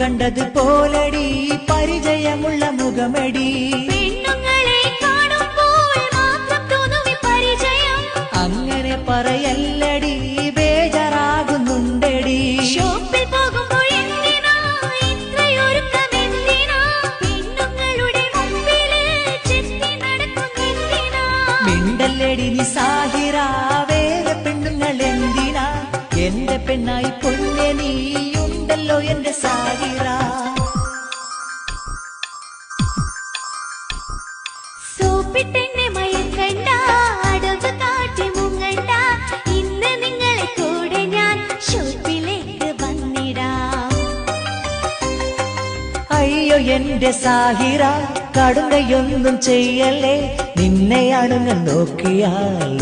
കണ്ടത് പോലടി പരിചയമുള്ള മുഖമടി. അങ്ങനെ പറയല്ലടി ബേജാറാകുന്നുണ്ടടി. മിണ്ടല്ലടി നീ സാഹിറ വേറെ പെണ്ണുങ്ങൾ എന്തിനാ? എന്റെ പെണ്ണായി പൊന്നെ നീയുണ്ടല്ലോ എന്റെ സാഹിറ. കാട്ടി മുങ്ങണ്ട. നിങ്ങളെ കൂടെ ഞാൻ അയ്യോ എന്റെ സാഹിറ കടുകയൊന്നും ചെയ്യല്ലേ. നിന്നെയാണ് ഞാൻ നോക്കിയാൽ